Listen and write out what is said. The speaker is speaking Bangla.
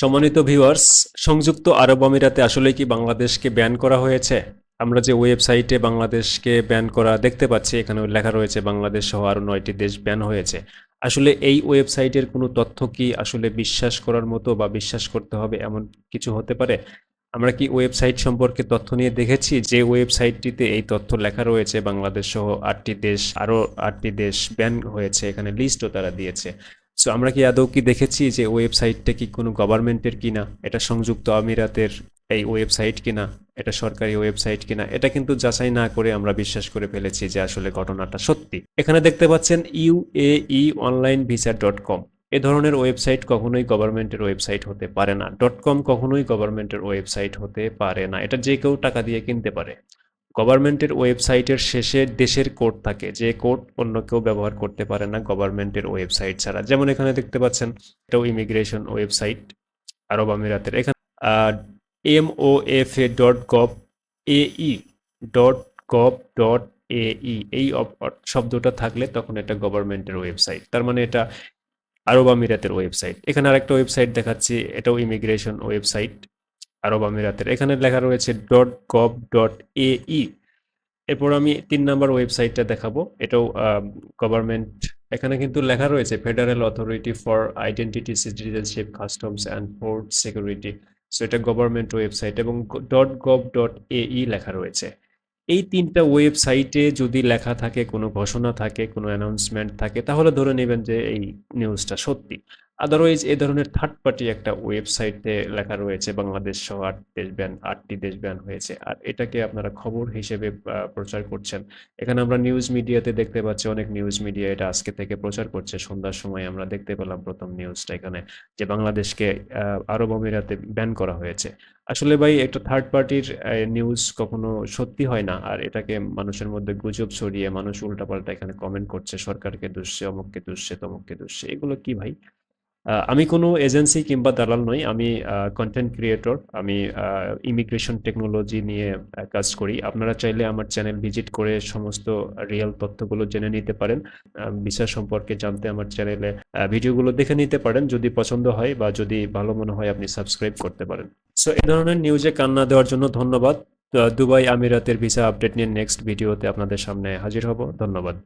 সম্মানিত ভিউয়ার্স সংযুক্ত আরব আমিরাতে আসলে কি বাংলাদেশকে ব্যান করা হয়েছে? আমরা যে ওয়েবসাইটে বাংলাদেশকে ব্যান করা দেখতে পাচ্ছি এখানে লেখা রয়েছে বাংলাদেশ সহ আরও নয়টি দেশ ব্যান হয়েছে। আসলে এই ওয়েবসাইটের কোনো তথ্য কি আসলে বিশ্বাস করার মতো বা বিশ্বাস করতে হবে এমন কিছু হতে পারে? আমরা কি ওয়েবসাইট সম্পর্কে তথ্য নিয়ে দেখেছি যে ওয়েবসাইটটিতে এই তথ্য লেখা রয়েছে, বাংলাদেশ সহ আটটি দেশ, আরও আটটি দেশ ব্যান হয়েছে, এখানে লিস্টও তারা দিয়েছে। সো আমরা কি আদৌ কি দেখেছি যে ওয়েবসাইটটা কি কোনো গভর্নমেন্টের কিনা? এটা সংযুক্ত আমিরাতের এই ওয়েবসাইট কিনা? এটা সরকারি ওয়েবসাইট কিনা? এটা কিন্তু যাচাই না করে আমরা বিশ্বাস করে ফেলেছি যে আসলে ঘটনাটা সত্যি। এখানে দেখতে পাচ্ছেন UAE online visa dot com এ ধরনের ওয়েবসাইট কখনোই গভর্নমেন্টের ওয়েবসাইট হতে পারে না। ডট কম কখনোই গভর্নমেন্টের ওয়েবসাইট হতে পারে না। এটা যে কেউ টাকা দিয়ে কিনতে পারে। গভর্নমেন্টের ওয়েবসাইটের শেষে দেশের কোড থাকে। যে কোড অন্য কেউ ব্যবহার করতে পারে না গভর্নমেন্টের ওয়েবসাইট ছাড়া। যেমন এখানে দেখতে পাচ্ছেন, এটাও ইমিগ্রেশন ওয়েবসাইট আরব আমিরাতের। এখানে M O F A dot gov A E dot gov dot A E এই শব্দটা থাকলে তখন এটা গভর্নমেন্টের ওয়েবসাইট। তার মানে এটা আরব আমিরাতের ওয়েবসাইট। এখানে আরেকটা ওয়েবসাইট দেখাচ্ছি, এটাও ইমিগ্রেশন ওয়েবসাইট। আরব আমিরাতের। এখানে লেখা রয়েছে. ডট গভ ডট এই এরপর আমি তিন নাম্বার ওয়েবসাইটটা দেখাবো। এটাও গভর্নমেন্ট এখানে কিন্তু লেখা রয়েছে federal authority for identity citizenship customs and port security so এটা গভর্নমেন্ট ওয়েবসাইট এবং. ডট গভ ডট এই লেখা রয়েছে। এই তিনটা ওয়েবসাইটে যদি লেখা থাকে, কোনো ঘোষণা থাকে, কোনো অ্যানাউন্সমেন্ট থাকে, তাহলে ধরে নেবেন যে এই নিউজটা সত্যি। আদারওয়াইজ এ ধরনের থার্ড পার্টি একটা ওয়েবসাইটে লেখা রয়েছে, বাংলাদেশ সহ আট দেশ ব্যান আটটি দেশ ব্যান হয়েছে। আর এটাকে আপনারা খবর হিসেবে প্রচার করছেন। এখানে আমরা নিউজ মিডিয়াতে দেখতে পাচ্ছি, অনেক নিউজ মিডিয়া এটা আজকে থেকে প্রচার করছে। সন্ধ্যার সময় আমরা দেখতে পেলাম প্রথম নিউজটা এখানে, যে বাংলাদেশকে আরব আমিরাতে ব্যান করা হয়েছে। আসলে ভাই, একটা থার্ড পার্টির নিউজ কখনো সত্যি হয় না। আর এটাকে মানুষের মধ্যে গুজব ছড়িয়ে মানুষ উল্টাপাল্টা এখানে কমেন্ট করছে, সরকারকে দুষছে, অমুককে দুষছে, তমুককে দুষছে। এগুলো কি ভাই? আমি কোনো এজেন্সি কিংবা দালাল নই, আমি কন্টেন্ট ক্রিয়েটর আমি ইমিগ্রেশন টেকনোলজি নিয়ে কাজ করি। আপনারা চাইলে আমার চ্যানেল ভিজিট করে সমস্ত রিয়েল তথ্যগুলো জেনে নিতে পারেন। ভিসা সম্পর্কে জানতে আমার চ্যানেলে ভিডিওগুলো দেখে নিতে পারেন। যদি পছন্দ হয় বা যদি ভালো মনে হয়, আপনি সাবস্ক্রাইব করতে পারেন। সো এ ধরনের নিউজে কান্না দেওয়ার জন্য ধন্যবাদ। দুবাই আমিরাতের ভিসা আপডেট নিয়ে নেক্সট ভিডিওতে আপনাদের সামনে হাজির হব। ধন্যবাদ।